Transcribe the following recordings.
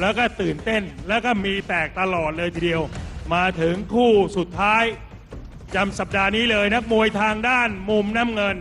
แล้วก็ตื่นเต้นแล้วก็มีแตกตลอดเลยทีเดียว มาถึงคู่สุดท้ายจำสัปดาห์นี้เลยนักมวยทางด้านมุมน้ำเงิน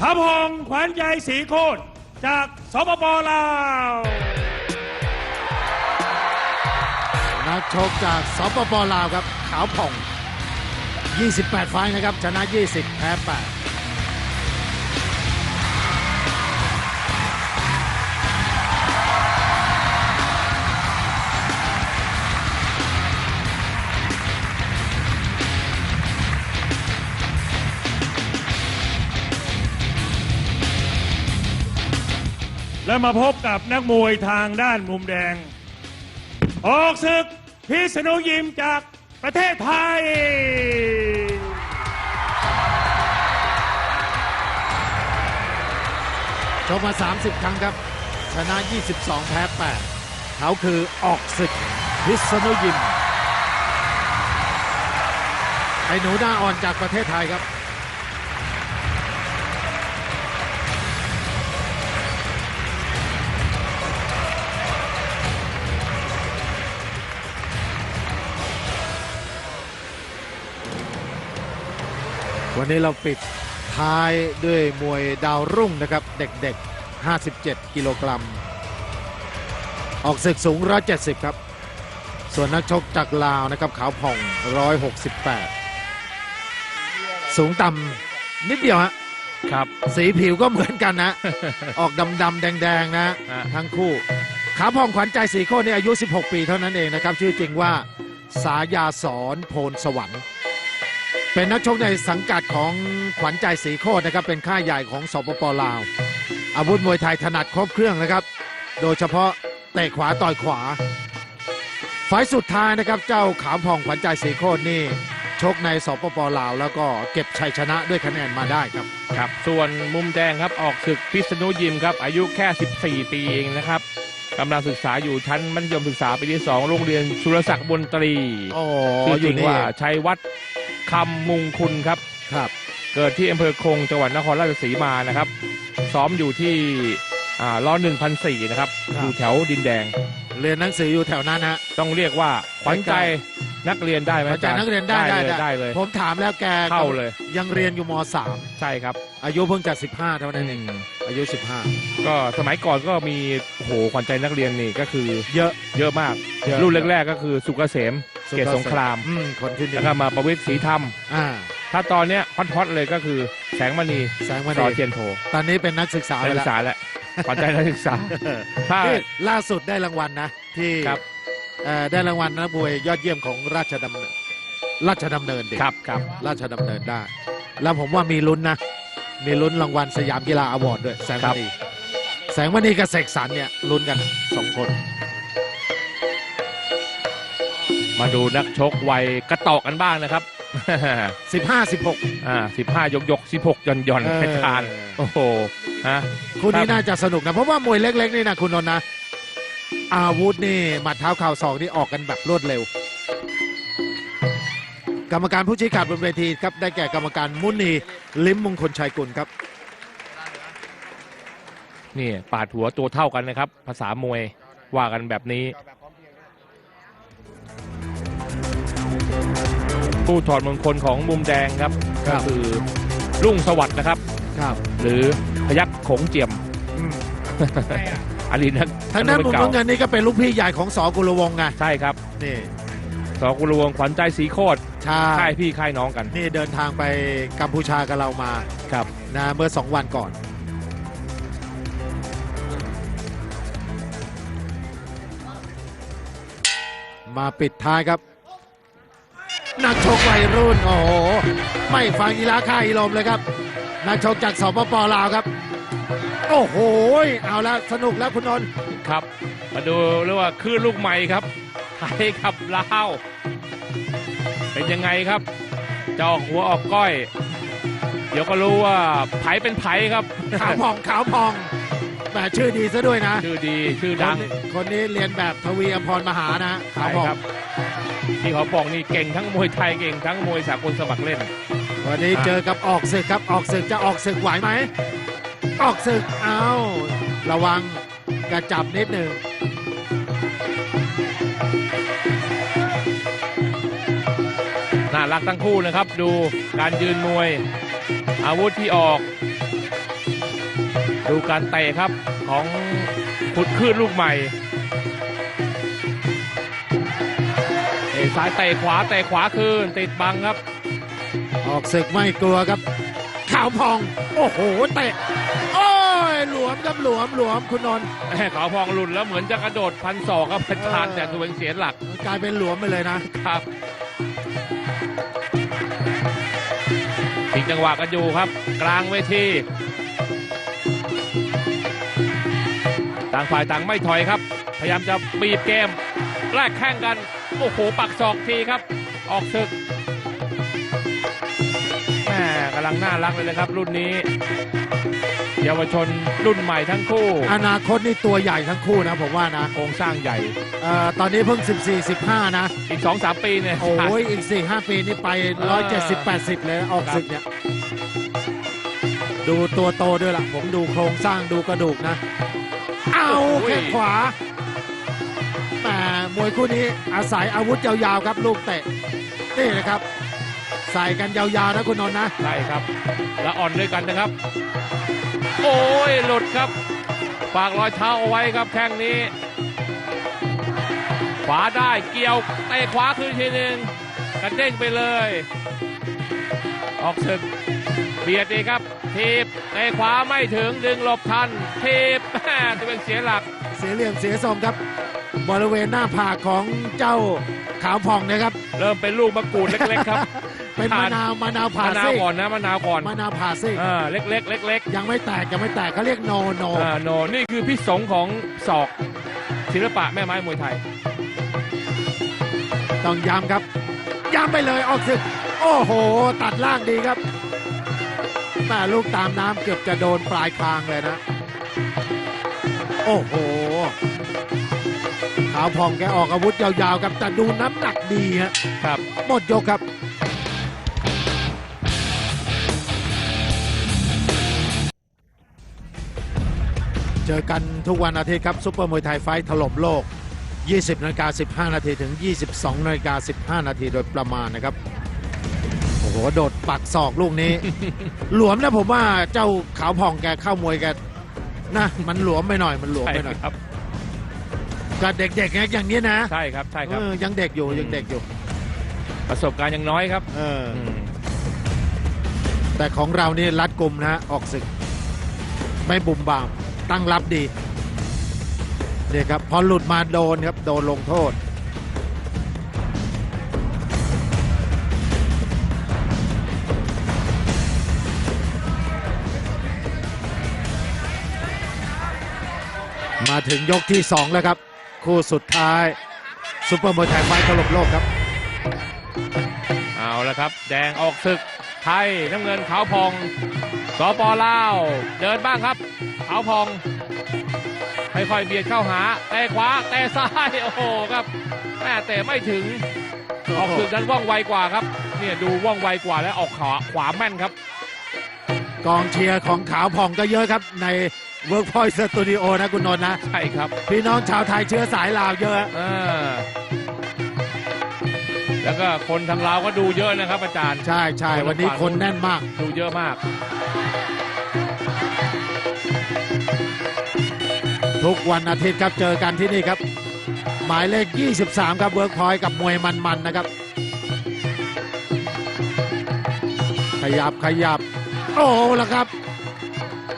ขับหงขวัญใจสีโคตรจากสปปลาวนักชกจากสปปลาวครับ ขาวผ่อง 28 ไฟล์นะครับ ชนะ 20 แพ้ 8 และมาพบกับนักมวยทางด้านมุมแดง ออกศึกพิษณุยิมจากประเทศไทย ชกมา 30 ครั้งครับ ชนะ 22 แพ้ 8 เขาคือออกศึกพิษณุยิมไอ้หนูหน้าอ่อนจากประเทศไทยครับ วันนี้เราปิดท้ายด้วยมวยดาวรุ่งนะครับ เด็กๆ 57 กิโลกรัม ออกศึกสูง 170 ครับ ส่วนนักชกจากลาวนะครับขาวผ่อง 168 สูงต่ำนิดเดียวฮะครับ สีผิวก็เหมือนกันนะ ออกดำๆแดงๆนะฮะทั้งคู่ขาวผ่องขวัญใจสีโคตรนี่อายุ 16 ปีเท่านั้นเองนะครับ ชื่อจริงว่าสายาสอนโพลสวรรค์ เป็นนักชกในสังกัดของขวัญใจสีโคตรนะครับ เป็นค่ายใหญ่ของสปปลาว อาวุธมวยไทยถนัดครบเครื่องนะครับ โดยเฉพาะเตะขวาต่อยขวาไฟล์สุดท้ายนะครับเจ้าขาวผ่องขวัญใจสีโคตรนี่ชกในสปปลาว แล้วก็เก็บชัยชนะด้วยคะแนนมาได้ครับครับ ส่วนมุมแดงครับออกศึกพิษณุยิมครับ อายุแค่ 14 ปีเองนะครับกำลังศึกษาอยู่ชั้นมัธยมศึกษาปีที่ 2 โรงเรียนสุรศักดิ์บนตรี โอ้ชื่อจริงนี่ว่าชัยวัฒน์ คำมุงคุณครับครับ เกิดที่อำเภอคงจังหวัดนครราชสีมานะครับ ซ้อมอยู่ที่อ่าล้อหนึ่งพันสี่นะครับอยู่แถวดินแดง เรียนหนังสืออยู่แถวนั้นฮะ ต้องเรียกว่าขวัญใจนักเรียนได้ไหมอาจารย์นักเรียนได้ได้เลยได้เลย ผมถามแล้วแกเข้าเลย ยังเรียนอยู่ม ใช่ครับ .3 อายุเพิ่งจะ15 เท่านั้นเองอืมอายุ ก็สมัยก่อนก็มีโอ้โหขวัญใจนักเรียนนี่ก็คือ15 เยอะ เยอะมาก เยอะ รุ่นแรกๆก็คือสุกเกษม เกตสงครามอืมคนที่หนึ่แล้วงก็มาประวิตรศรีธรรม อ่า ถ้าตอนเนี้ยฮอตๆเลยก็คือแสงมณีแสงมสอณีเทียนโทตอนนี้เป็นนักศึกษานักไปศึแล้วกษาแหละขวัญใจนักศึกษา ถ้า นี่ล่าสุดได้รางวัลนะ ที่ครับเอ่อได้รางวัลนักมวยยอดเยี่ยมของราชดำเนินราชดำเนินดิครับครับราชดำเนินได้ แล้วผมว่ามีลุ้นนะ มีลุ้นรางวัลสยามกีฬาอวอร์ดด้วยแสงมณีแสงมณีกับเสกสรรเนี่ยลุ้นกันสองคน มาดูนักชกวัยกระตอกกันบ้างนะครับ15 16อ่าสิบห้ายกยกสิบหกย่อนย่อนเออให้ทานโอ้โหฮะ คู่นี้ครับน่าจะสนุกนะ เพราะว่ามวยเล็ก ๆ นี่นะคุณนนท์นะ อาวุธนี่หมัดเท้าเข่าศอกนี่ออกกันแบบรวดเร็ว กรรมการผู้ชี้ขาดบนเวทีครับได้แก่กรรมการมุนีลิ้มมงคลชัยกุลครับ นี่ปาดหัวตัวเท่ากันนะครับ ภาษามวยว่ากันแบบนี้ ผู้ถอดมงคลของมุมแดงครับครัก็บ คือรุ่งสวัสดิ์นะครับ ครับหรือพยักโขงเจียมอืมอดีตนักทางด้านมุมเก่าน้ำเงินนี่ก็เป็นลูกพี่ใหญ่ของสอกุลวงศ์ไงใช่ครับนี่สอกุลวงศ์ขวัญใจสีโคตรใช่ค่ายพี่ค่ายน้องกันนี่เดินทางไปกัมพูชากับเรามาครับ นะเมื่อสองวันก่อน มาปิดท้ายครับ นักชกวัยรุ่นโอ้โหไม่ฟังกีฬาค่ายอีลมเลยครับ นักชกจากสปปลาวครับ โอ้โหเอาละสนุกแล้วคุณนนท์ครับ มาดูเรียกว่าคลื่นลูกใหม่ครับไทยกับลาว เป็นยังไงครับจะออกหัวออกก้อย เดี๋ยวก็รู้ว่าไผเป็นไผครับขาวพองขาวพอง แหมชื่อดีซะด้วยนะ ชื่อดีชื่อคดันงนี้คนนี้เรียนแบบทวีอภรมหานะขาใช่วพองครับที่เขาบอกนี่เก่งทั้งมวยไทยเก่งทั้งมวยสากลสมัครเล่น วันนี้เจอกับออกศึกครับ ออกศึกจะออกศึกไหวไหม ออกศึกเอาระวังกระจับนิดหนึ่งน่ารักทั้งคู่นะครับ ดูการยืนมวย อาวุธที่ออก ดูการเตะครับของขุดขึ้นลูกใหม่เตะซ้ายเตะขวาเตะขวาคืนติดบังครับ ออกศึกไม่กลัวครับขาวพอง โอ้โหเตะโอ้ยหลวมครับหลวมหลวมคุณนนท์แหม่ขาวพองหลุดแล้วเหมือนจะกระโดดพันศอกครับอาจารย์เออแต่ตัวเองเสียหลักกลายเป็นหลวมไปเลยนะครับทิ้งจังหวะกันอยู่ครับ กลางเวที ต่างฝ่ายต่างไม่ถอยครับ พยายามจะบีบเกมแลกแข่งกัน โอ้โห ปักศอกทีครับ ออกศึกแหม่กำลังน่ารักเลยนะครับ รุ่นนี้ เยาวชนรุ่นใหม่ทั้งคู่ อนาคตนี่ตัวใหญ่ทั้งคู่นะผมว่านะโครงสร้างใหญ่เอ่อตอนนี้เพิ่ง 14 15 นะ อีกสองสามปีเนี่ย โอ้ยอีก 4 5 ปีนี่ไป170 80 เลยออกศึกเนี่ย ดูตัวโตด้วยล่ะ ผมดูโครงสร้างดูกระดูกนะ เอาแข้งขวาแต่มวยคู่นี้อาศัยอาวุธยาวๆครับลูกเตะนี่นะครับ ใส่กันยาวๆนะคุณนนท์นะใช่ครับ และอ่อนด้วยกันนะครับ โอ้ยหลุดครับฝากรอยเท้าเอาไว้ครับแข้งนี้ ขวาได้เกี่ยวเตะขวาคืนทีหนึ่งกระเด้งไปเลย ออกศึกเบียดดีครับทีบเตะขวาไม่ถึงดึงหลบทันทีบ แม่ตัวเป็นเสียหลัก เสียเหลี่ยมเสียทรงครับ บริเวณหน้าผากของเจ้าขาวผ่องนะครับ เริ่มเป็นลูกมะกรูดเล็กๆครับ เป็นมะนาวมะนาวผ่ามะนาวซี่ก่อนนะมะนาวก่อนมะนาวผ่าซี่อ่าเล็กๆเล็กๆยังไม่แตกยังไม่แตกเขาเรียกโนโนอ่าโนนี่คือพิสงของศอก ศิลปะแม่ไม้มวยไทย ต้องย้ำครับ ย้ำไปเลยออกศึก โอ้โห ตัดล่างดีครับแต่ลูกตามน้ำเกือบจะโดนปลายคางเลยนะ โอ้โห ขาวพองแกออกอาวุธยาวๆครับแต่ดูน้ำหนักดีฮะครับ หมดยกครับเจอกันทุกวันอาทิตย์ครับซุปเปอร์มวยไทยไฟท์ถล่มโลก 20นาฬิกา15 นาทีถึง 22นาฬิกา15 นาทีโดยประมาณนะครับ โอ้โห โดดปักศอกลูกนี้ หลวมนะผมว่าเจ้าขาวผ่องแกเข้ามวยแก นะมันหลวมไปหน่อยมันหลวมใช่ไปหน่อยครับก็เด็กๆไงอย่างนี้นะใช่ครับใช่ครับ เออยังเด็กอยู่ยังเด็กอยู่ ประสบการณ์ยังน้อยครับเออออืมแต่ของเรานี่รัดกลุ่มนะออกศึก ไม่บุ่มบามตั้งรับดีเนี่ยครับ พอหลุดมาโดนครับ โดนลงโทษ มาถึงยกที่ 2 แล้วครับ คู่สุดท้ายซุปเปอร์มวยไทยไฟท์ถล่มโลกครับ เอาละครับ แดงออกศึกไทยน้ำเงินขาวพองสปลาวเดินบ้างครับขาวพองค่อยๆเบียดเข้าหาเตะขวาเตะซ้ายโอ้โหครับแม่เตะไม่ถึงออกศึกนั้นว่องไวกว่าครับเนี่ยดูว่องไวกว่าและออกขวาขวาแม่นครับ กองเชียร์ของขาวผ่องก็เยอะครับใน เวิร์กพอยต์สตูดิโอนะคุณนนท์นะ ใช่ครับ พี่น้องชาวไทยเชื้อสายลาวเยอะอ่าแล้วก็คนทางลาวก็ดูเยอะนะครับอาจารย์ ใช่ใช่วันนี้คนแน่นมาก ดูเยอะมาก ทุกวันอาทิตย์ครับเจอกันที่นี่ครับ หมายเลข 23 ครับเวิร์กพอยต์กับมวยมันๆนะครับ ขยับขยับ โอ้โหแล้วครับ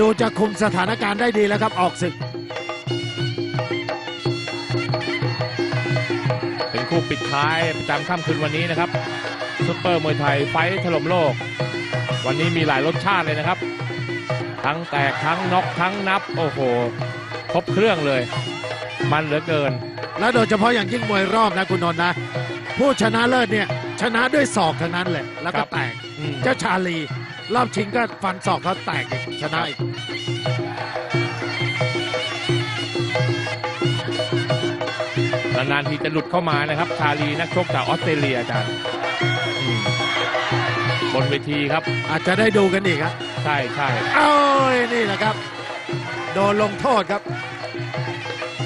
ดูจะคุมสถานการณ์ได้ดีแล้วครับออกศึก เป็นคู่ปิดท้ายประจำค่ำคืนวันนี้นะครับซุปเปอร์มวยไทยไฟท์ถล่มโลก วันนี้มีหลายรสชาติเลยนะครับ ทั้งแตกทั้งน็อกทั้งนับ โอ้โหครบเครื่องเลย มันเหลือเกิน และโดยเฉพาะอย่างยิ่งมวยรอบนะคุณนนท์นะ ผู้ชนะเลิศเนี่ยชนะด้วยศอกทั้งนั้นแหละแล้วคก็รับแตกอืมเจ้าชาลี รอบชิงก็ฟันศอกเขาแตกอีกชนะอีกนานๆทีจะหลุดเข้ามานะครับ ชาลีนักชกจากออสเตรเลียอาจารย์อืมบนเวทีครับ อาจจะได้ดูกันอีกครับ ใช่ใช่เอ้ยนี่แหละครับ โดนลงโทษครับ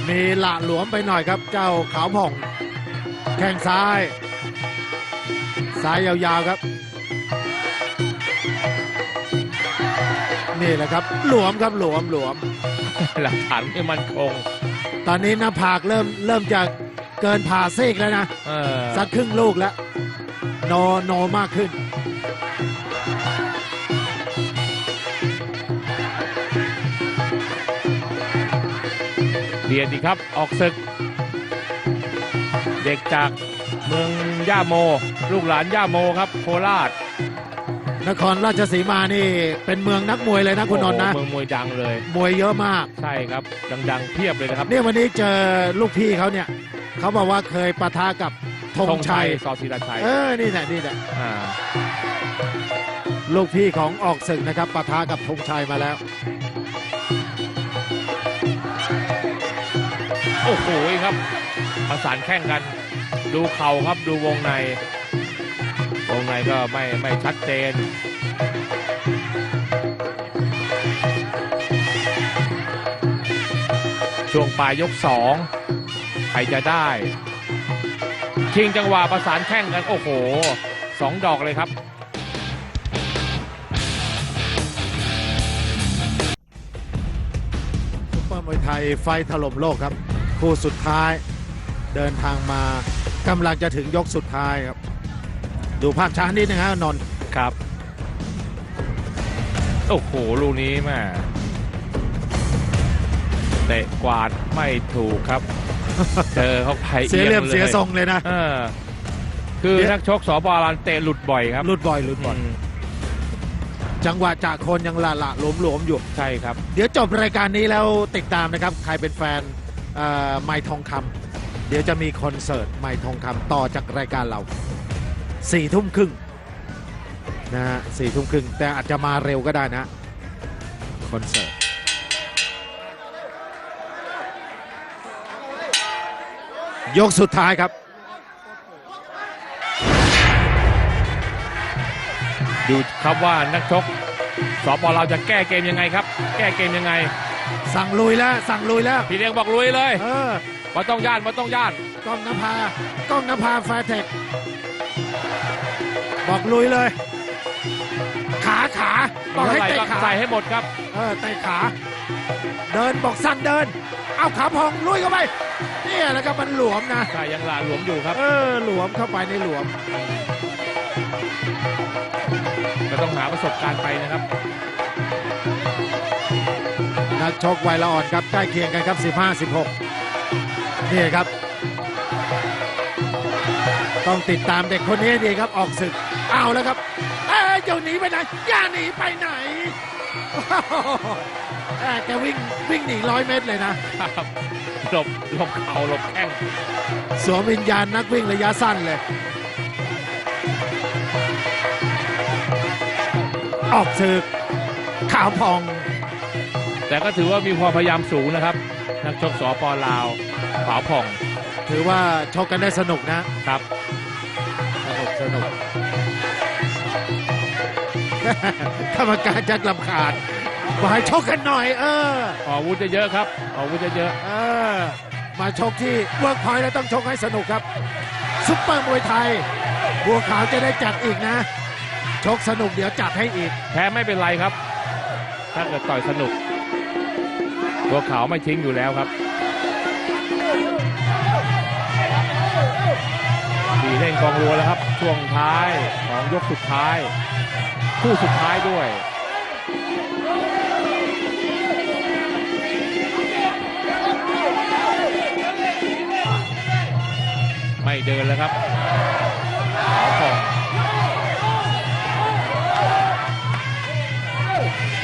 มีหละหลวมไปหน่อยครับ เจ้าขาวผ่อง แข้งซ้าย ซ้ายยาวๆครับ นี่แหละครับ หลวมครับหลวมหลวม หลักฐานไม่มั่นคง ตอนนี้หน้าผากเริ่มเริ่มจะเกินผ่าซีกแล้วนะเออสักครึ่งลูกแล้วโนโนมากขึ้น เรียนดีครับออกศึก เด็กจากเมืองย่าโม ลูกหลานย่าโมครับ โคราช นครราชสีมานี่เป็นเมืองนักมวยเลยนะคุณนนท์นะ โอ้โหเมืองมวยดังเลย มวยเยอะมาก ใช่ครับ ดังๆเพียบเลยนะครับเนี่ยวันนี้เจอลูกพี่เขาเนี่ยเขาบอกว่าเคยปะทะกับธงชัย สอศิราชัยเออ นี่แหละนี่แหละอ่าลูกพี่ของออกศึกนะครับปะทะกับธงชัยมาแล้ว โอ้โหครับ ประสานแข่งกัน ดูเข่าครับดูวงใน วงในก็ไม่ไม่ชัดเจนช่วงปลายยกสองใครจะได้ชิงจังหวะประสานแข่งกัน โอ้โหสองดอกเลยครับ ซุปเปอร์มวยไทยไฟถล่มโลกครับ คู่สุดท้ายเดินทางมากำลังจะถึงยกสุดท้ายครับ ดูภาพช้านิดนึงฮะนนท์ครับ โอ้โห ลูกนี้แม่เตะกวาดไม่ถูกครับ เจอเข้าไปเสียเหลี่ยมอีงเสียทรงเลยนะ เออ คือเดี๋ยวนักชกสปอรันเตะหลุดบ่อยครับ หลุดบ่อยหลุดบ่อยอืมจังหวะจากคนยังละละหลวมหลวมๆอยู่ ใช่ครับ เดี๋ยวจบรายการนี้แล้วติดตามนะครับ ใครเป็นแฟนเอ่อไม้ทองคำเดี๋ยวจะมีคอนเสิร์ตไม้ทองคำต่อจากรายการเรา สี่ทุ่มครึ่งนะฮะสี่ทุ่มครึ่งแต่อาจจะมาเร็วก็ได้นะคอนเสิร์ตยกสุดท้ายครับ ดูครับว่านักชกสปเราจะแก้เกมยังไงครับ แก้เกมยังไง สั่งลุยแล้วสั่งลุยแล้วพี่เลี้ยงบอกลุยเลยเออมาต้องย่านมาต้องย่าน กล้องนภากล้องนภาแฟร์เทค บอกลุยเลย ขาขาบอกให้เท่าไหร่เตะก็ขาใส่ให้หมดครับ เออเตะขา เดินบอกสั่งเดิน เอาขาพองลุยเข้าไปเนี่ยแล้วก็มันหลวมนะใช่ยังหลาหลวมอยู่ครับ เออหลวมเข้าไปในหลวมก็ต้องหาประสบการณ์ไปนะครับนักชกวัยละอ่อนครับใกล้เคียงกันครับ 15 16นี่ครับ ต้องติดตามเด็กคนนี้ให้ดีครับออกศึกเอาแล้วครับ เอ้ยเจ้าหนีไปไหนอย่าหนีไปไหนโอ้โหเอ้ยแกวิ่งวิ่งหนีร้อยเมตรเลยนะครับหลบหลบเข่าหลบแข้งสวมวิญญาณนักวิ่งระยะสั้นเลย ออกศึกขาวพอง แต่ก็ถือว่ามีความพยายามสูงนะครับ นักชกสปลาวขาวผ่อง ถือว่าชกกันได้สนุกนะครับ สนุกสนุก กรรมการจัดลำขาดบอกให้ชกกันหน่อย เออออกอาวุธเยอะๆครับออกอาวุธเยอะเออ มาชกที่เวิร์กพอยต์แล้วต้องชกให้สนุกครับ ซุปเปอร์มวยไทย บัวขาวจะได้จัดอีกนะ ชกสนุกเดี๋ยวจัดให้อีก ๆแพ้ไม่เป็นไรครับ ถ้าเกิดต่อยสนุก ตัวขาวไม่ทิ้งอยู่แล้วครับ ดีเล่นกองรัวแล้วครับ ช่วงท้ายของยกสุดท้าย คู่สุดท้ายด้วยไม่เดินแล้วครับขาวผ่อง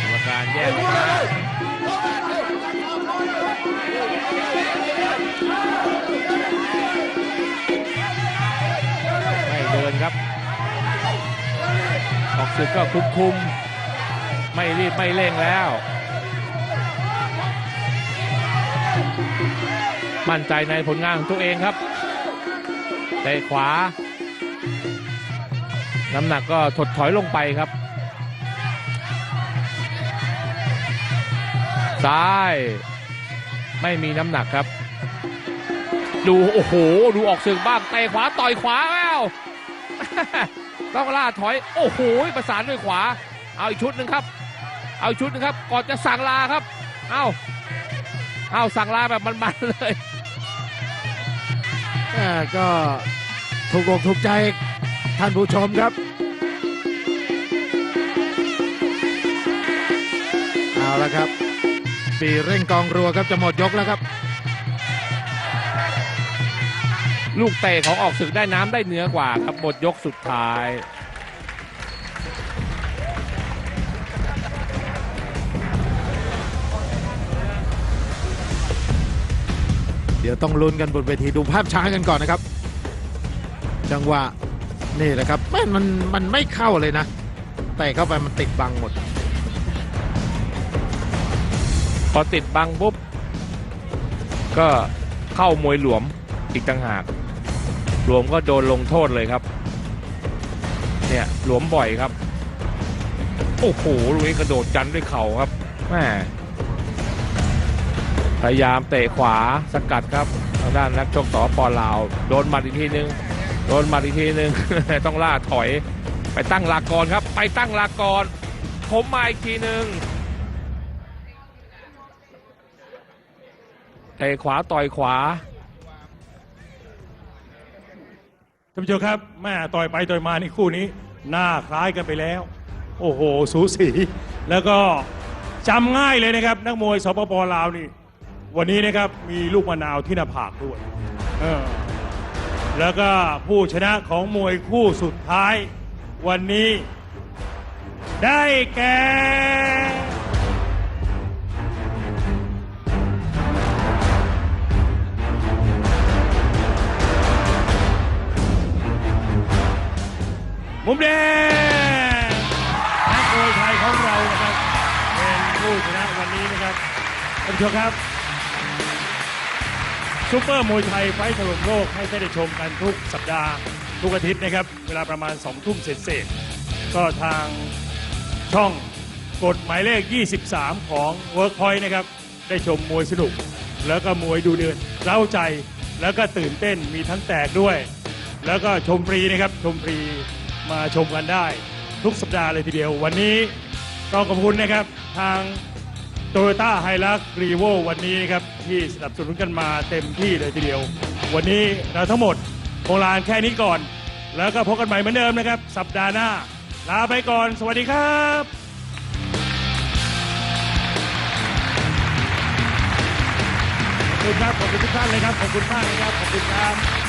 กรรมการแยกออ ศึกก็คุมคุม ไม่รีบไม่เร่งแล้ว มั่นใจในผลงานของตัวเองครับเตะขวา น้ำหนักก็ถดถอยลงไปครับ ซ้าย ไม่มีน้ำหนักครับ ดู โอ้โห ดูออกศึกบ้างเตะขวาต่อยขวาแล้ว ต้องล่าถอย โอ้โหประสานด้วยขวา เอาอีกชุดหนึ่งครับ เอาอีกชุดหนึ่งครับ ก่อนจะสั่งลาครับ เอาเอาสั่งลาแบบมันๆเลยแก็ถูกอกถูกใจท่านผู้ชมครับเอาละครับปีเร่งกองรัวครับจะหมดยกแล้วครับ ลูกเตะของออกศึกได้น้ำได้เนื้อกว่าครับหมดยกสุดท้ายเดี๋ยวต้องลุ้นกันบนเวทีดูภาพช้ากันก่อนนะครับ จังหวะนี่แหละครับแม่นมันมันไม่เข้าเลยนะแต่เข้าไปมันติดบังหมด พอติดบังปุ๊บก็เข้ามวยหลวมอีกต่างหาก หลวมก็โดนลงโทษเลยครับ เนี่ยหลวมบ่อยครับ โอ้โหลูกนี้กระโดดจันด้วยเข่าครับแม่พยายามเตะขวาสกัดครับทางด้านนักชกสปอลาว โดนหมัดอีกทีนึงโดนหมัดอีกทีนึง ต้องล่าถอย ไปตั้งลักก่อนครับ ไปตั้งลักก่อนผมมาอีกทีนึงเตะขวาต่อยขวา ท่านผู้ชมครับแม่ต่อยไปต่อยมานี่คู่นี้ หน้าคล้ายกันไปแล้ว โอ้โห สูสีแล้วก็จำง่ายเลยนะครับ นักมวยสปปลาวนี่ วันนี้นะครับมีลูกมะนาวที่หน้าผากด้วยเออแล้วก็ผู้ชนะของมวยคู่สุดท้าย วันนี้ ได้แก่ มุมแดงนักมวยไทยของเรานะครับเป็นผู้ชนะวันนี้นะครับท่านผู้ชมครับซูเปอร์มวยไทยไฟท์ถล่มโลกให้ได้ชมกันทุกสัปดาห์ทุกอาทิตย์นะครับ เวลาประมาณ2ทุ่มเศษๆก็ทางช่องกฎหมายเลข 23 ของ Workpoint นะครับ ได้ชมมวยสนุก แล้วก็มวยดูเดือดเร้าใจ แล้วก็ตื่นเต้นมีทั้งแตกด้วย แล้วก็ชมฟรีนะครับ ชมฟรี มาชมกันได้ ทุกสัปดาห์เลยทีเดียว วันนี้ต้องขอบคุณนะครับทางโตโยต้าไฮรักรีโววันนี้นะครับที่สนับสนุนกันมาเต็มที่เลยทีเดียว วันนี้เราทั้งหมดคงลาแค่นี้ก่อน แล้วก็พบกันใหม่เหมือนเดิมนะครับ สัปดาห์หน้า ลาไปก่อน สวัสดีครับขอบคุณครับขอบคุณทุกท่านเลยครับขอบคุณมากเลยครับขอบคุณครับ